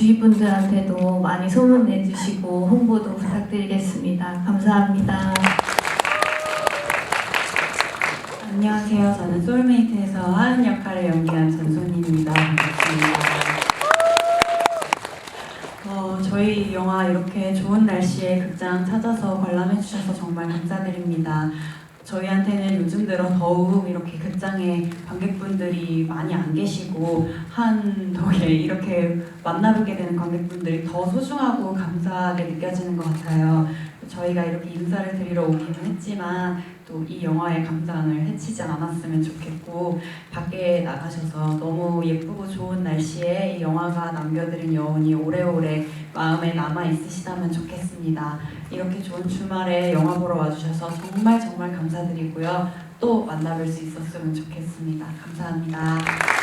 주위 분들한테도 많이 소문 내주시고 홍보도 부탁드리겠습니다. 감사합니다. 안녕하세요. 저는 소울메이트에서 하은 역할을 연기한. 반갑습니다. 어, 저희 영화 이렇게 좋은 날씨에 극장 찾아서 관람해주셔서 정말 감사드립니다. 저희한테는 요즘 들어 더욱 이렇게 극장에 관객분들이 많이 안 계시고 한 덕에 이렇게 만나뵙게 되는 관객분들이 더 소중하고 감사하게 느껴지는 것 같아요. 저희가 이렇게 인사를 드리러 오기는 했지만 또 이 영화의 감상을 해치지 않았으면 좋겠고 밖에 나가셔서 너무 예쁘고 좋은 날씨에 이 영화가 남겨드린 여운이 오래오래 마음에 남아 있으시다면 좋겠습니다. 이렇게 좋은 주말에 영화 보러 와주셔서 정말 감사드리고요. 또 만나뵐 수 있었으면 좋겠습니다. 감사합니다.